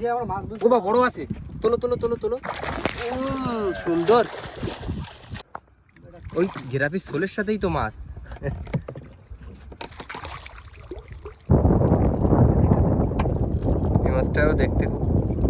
বলছি আমার মাছ ও বা, বড় আছে। তোলো তোলো তোলো তোলো। সুন্দর। ওই ঘেরাপি সোলের সাথেই তো মাছ। এই মাছটাও দেখতে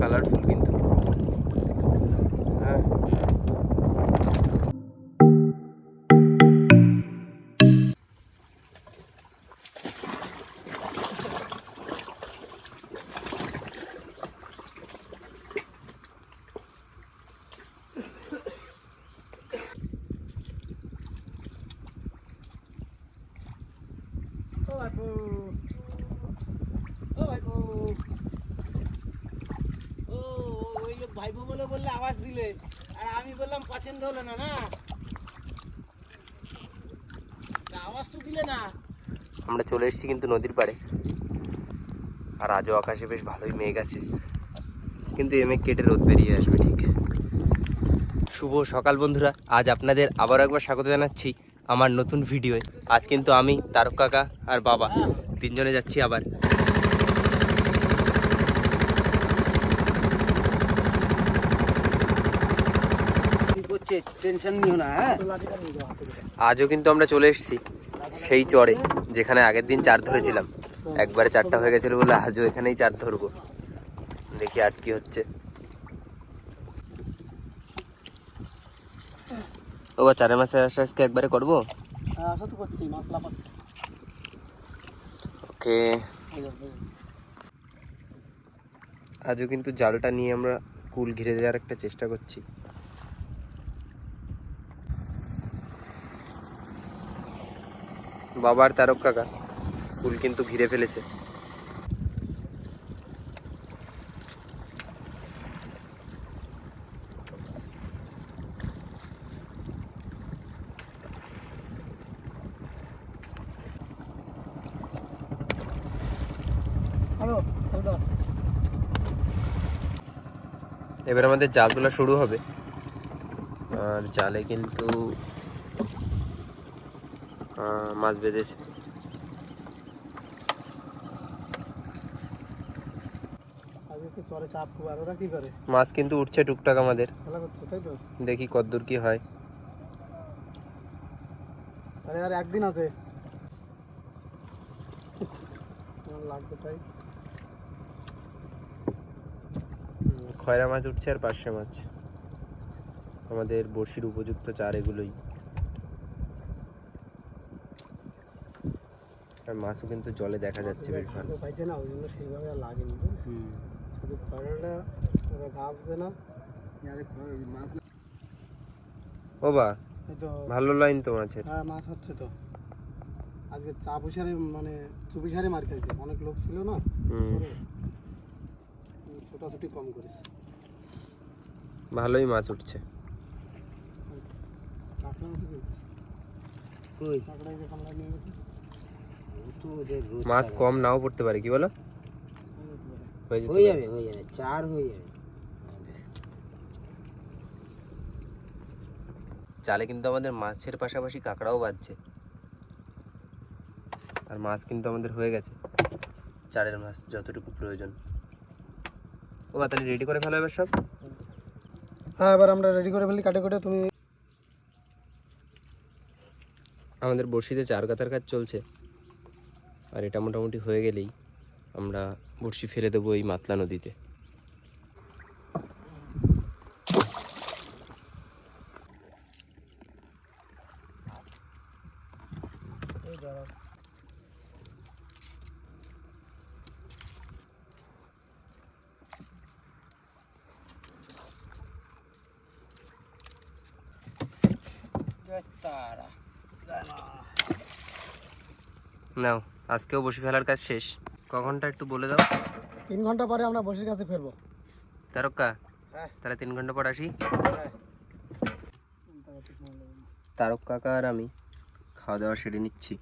কালারফুল ভাইপো বলে বললে আওয়াজ দিলে। আর আমি বললাম, পছন্দ হলো না না? আওয়াজ তো দিলে না। আমরা চলে এসেছি কিন্তু নদীর পাড়ে। আর আজও আকাশে বেশ ভালোই মেঘ আছে। কিন্তু এ মেঘ কেটে রোদ বেরিয়ে আসবে, ঠিক? শুভ সকাল, বন্ধুরা। আজ আপনাদের আবার একবার স্বাগত জানাচ্ছি আমার নতুন ভিডিওয়ে। আজ কিন্তু আমি, তারক কাকা আর বাবা, তিনজনে যাচ্ছি আবার কি করছে টেনশন নিও না হ্যাঁ? আজও কিন্তু আমরা চলে এসেছি সেই চরে যেখানে আগের দিন চার ধরেছিলাম। একবারে চারটা হয়ে গেছিল বলে আজও এখানেই চার ধরবো। দেখি আজ কি হচ্ছে। ও বা চারের মাসের আস্তে আজকে একবারে করব? হ্যাঁ আশা ওকে। আজও কিন্তু জালটা নিয়ে আমরা কুল ঘিরে দেওয়ার একটা চেষ্টা করছি। বাবার তারক কাকা। কুল কিন্তু ঘিরে ফেলেছে। এবার আমাদের জাল তোলা শুরু হবে। আর জালে কিন্তু মাছ বেঁধেছে। মাছ কিন্তু উঠছে টুকটাক আমাদের। দেখি কতদূর কি হয়। আরে আর একদিন আছে। লাগবে তাই। খয়রা মাছ উঠছে আর পার্শে মাছ। আমাদের বড়শির উপযুক্ত চার এগুলোই। আর মাছও কিন্তু জলে দেখা যাচ্ছে বেশ ভালো পাইছে না ওই জন্য সেইভাবে আর লাগেনি? শুধু খড়টা ওরা গাবছে না। মাছ ও বা ভালো লাইন তো মাছের। হ্যাঁ মাছ হচ্ছে তো। আজকে চা পুষারে মানে চুপিসারে মার খাইছে। অনেক লোক ছিল না ছোটাছুটি কম করেছে। ভালোই মাছ উঠছে। কাঁকড়া দেখছি কই? কাঁকড়া এই নিয়ে গেছে। মাছ কম নাও পড়তে পারে কি বলো? হয়ে। যাবে হয়ে যাবে চার হয়ে যাবে। জালে কিন্তু আমাদের মাছের পাশাপাশি কাঁকড়াও বাজছে আর মাছ কিন্তু আমাদের হয়ে গেছে। চারের মাছ যতটুকু প্রয়োজন। ও বা তাহলে রেডি করে ফেলো এবার সব? হ্যাঁ এবার আমরা রেডি করে ফেলি কাটে কাটে তুমি আমাদের বড়শিতে চার কাতার কাজ চলছে। আর এটা মোটামুটি হয়ে গেলেই আমরা বড়শি ফেলে দেবো এই মাতলা নদীতে। নাও। আজকেও বসে ফেলার কাজ শেষ। কখনটা একটু বলে দাও। তিন ঘণ্টা পরে আমরা বসির কাছে ফেরবো। তারকা হ্যাঁ। তাহলে তিন ঘণ্টা পর আসি। হ্যাঁ। তারক কাকা আর আমি খাওয়া দাওয়া সেরে নিচ্ছি।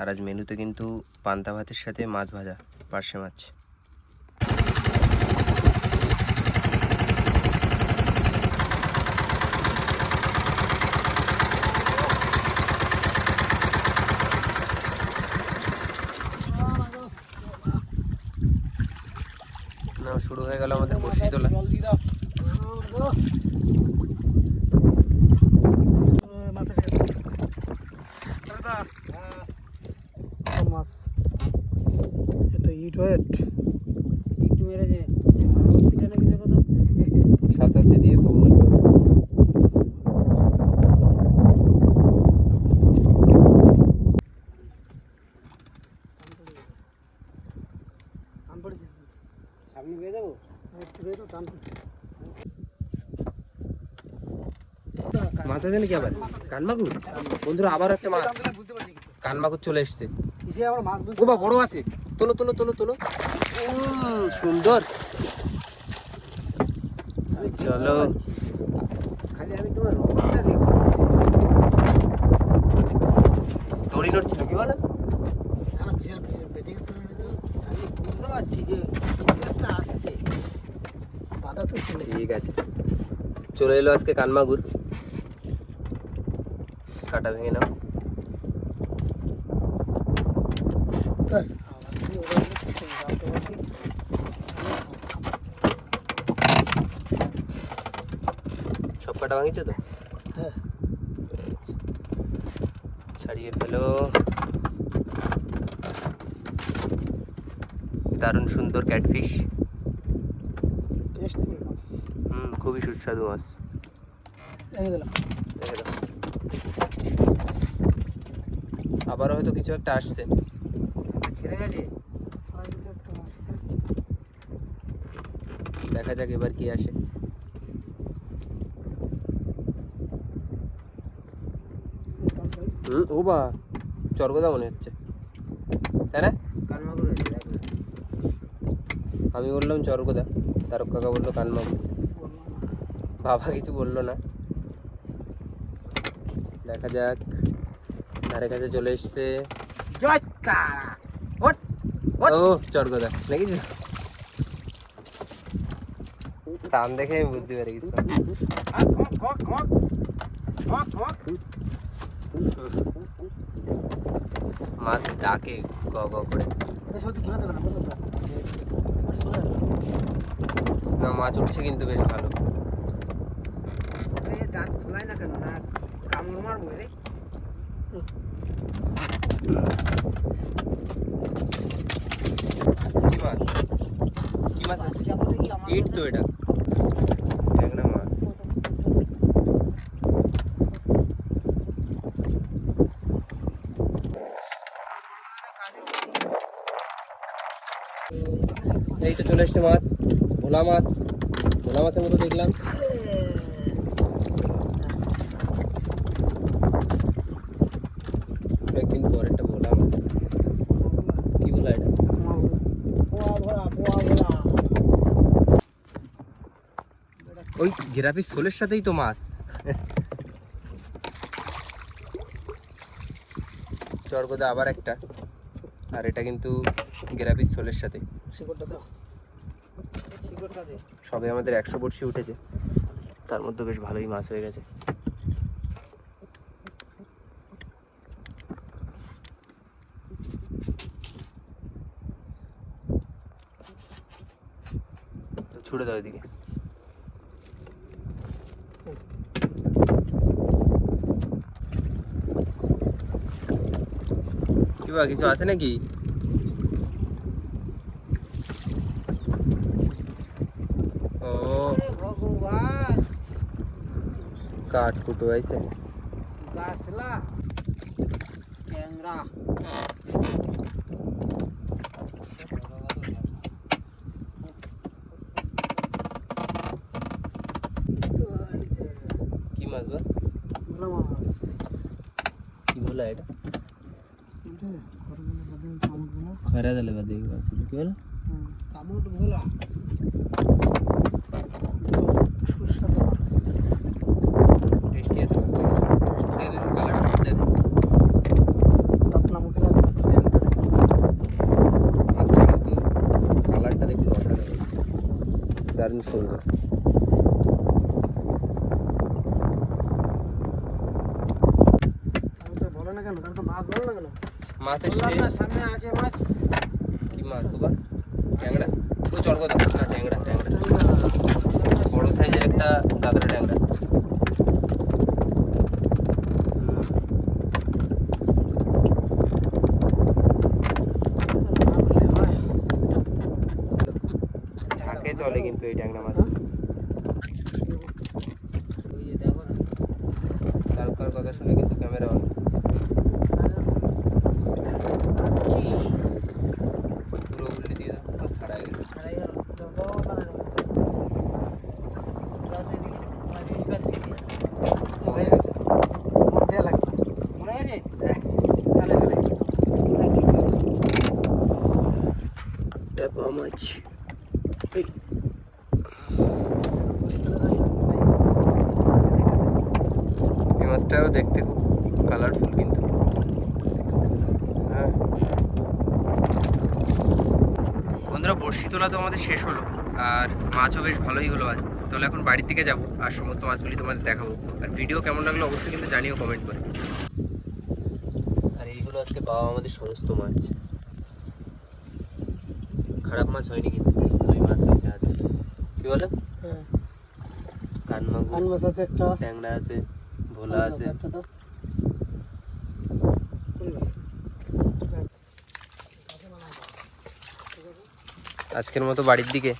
আর আজ মেনুতে কিন্তু পান্তা ভাতের সাথে মাছ ভাজা পার্শে মাছ না নাও, শুরু হয়ে গেল আমাদের বসি তোলা। মাছ এটা ইট ওয়েট সাঁতারতে দিয়ে। সামনে বেয়ে দেবো? একটু দিয়ে দাও, টান মাছ আছে নাকি আবার? কানমাগুর? বন্ধুরা আবার একটা মাছ। বুঝতে পারছি কিন্তু কানমাগুর চলে এসছে ও বা বড় আছে। তোলো তোলো তোলো তোলো। সুন্দর। চলো। খালি আমি তোমার রবারটা দেখছি দড়ি নড়ছিল কি বলো? না বিশাল বেঁধে গেছে। বুঝতে পারছি যে কিছু একটা আসছে বাধা তো ছিল ঠিক আছে চলে এলো আজকে কানমাগুর। কাটা ভেঙে নাও। সব কাটা ভাঙিছে তো? হ্যাঁ। ছাড়িয়ে ফেলো। দারুণ সুন্দর ক্যাটফিশ টেস্টফুল মাছ হুম খুবই সুস্বাদু মাছ। আবারও হয়তো কিছু একটা আসছে। দেখা যাক এবার কি আসে। হুম? ও বা চরগদা মনে হচ্ছে। তাই না? আমি বললাম চরগদা তারক কাকা বলল কানমাগু বাবা কিছু বলল না। দেখা যাক। ধারে কাছে চলে এসছে। ও চরগদা নাকি টান দেখে আমি বুঝতে পেরে কক মাছ ডাকে গ গ করে। না মাছ উঠছে কিন্তু বেশ ভালো। দাঁত খোলাই না কেন? না কামড় মারবো রে কি মাছ? কি মাছ আছে? ইট তো এটা। ট্যাংরা মাছ। এই তো চলে এসছে মাছ ভোলা মাছ। ভোলা মাছের মতো দেখলাম অনেকদিন পর একটা ভোলা মাছ কি ভোলা এটা পোয়া ভরা, পোয়া ভরা। ওই ঘেরাপি সোলের সাথেই তো মাছ। চরগদা আবার একটা। আর এটা কিন্তু গেরাপিস সোলের সাথে। সবে আমাদের একশো বড়শি উঠেছে। তার মধ্যে বেশ ভালোই মাছ হয়ে গেছে। ছুড়ে দাও এদিকে। বা কিছু আছে নাকি ও আরে ভগবান কাঠ কুটো আইছে গাছলা ট্যাংরা তো এই যে কি মাছ বা ভোলা মাছ। কি বলা এটা এটা খরা দিলে কি বলা হুম, কামড় ভোলা সুস্বাদু মাছ। টেস্টি আছে মাছটা দারুণ সুন্দর আমি তো বলে না কেন তো মাছ বলো না কেন মাছ বললাম সামনে আছে মাছ। কি মাছ ও বা ট্যাংরা? ও চড়কো না ট্যাংরা ট্যাংরা। বড় সাইজের একটা গাগরা ট্যাংরা। ঝাঁকে চলে কিন্তু এই ট্যাংরা মাছ ওই যে দেখো না তারকার কথা শুনে কিন্তু ক্যামেরা অন পুরো উল্টে দিয়ে দাও বাস ছাড়া গেছে ছাড়াই গেল তো বাবা কানে দেখো যাতে দিকে মাঝে দিকে দিয়ে হয়ে গেছে দেয়া লাগবে না। মনে আছে কালে কালে ওরা কি ট্যাপা মাছ এই মাছটাও দেখতে খুব কালারফুল কিন্তু হ্যাঁ বন্ধুরা বড়শি তোলা তো আমাদের শেষ হলো আর মাছও বেশ ভালোই হলো আজ। তাহলে এখন বাড়ির দিকে যাব আর সমস্ত মাছগুলি তোমাদের দেখাবো। আর ভিডিও কেমন লাগল অবশ্যই কিন্তু জানিও কমেন্ট করে। আর এইগুলো আজকে পাওয়া আমাদের সমস্ত মাছ। খারাপ মাছ হয়নি কিন্তু ভালোই মাছ হয়েছে আজ কি বলো? হ্যাঁ। কান কান মাছ আছে একটা। ট্যাংরা আছে ভোলা আছে। একটা আজকের মতো বাড়ির দিকে।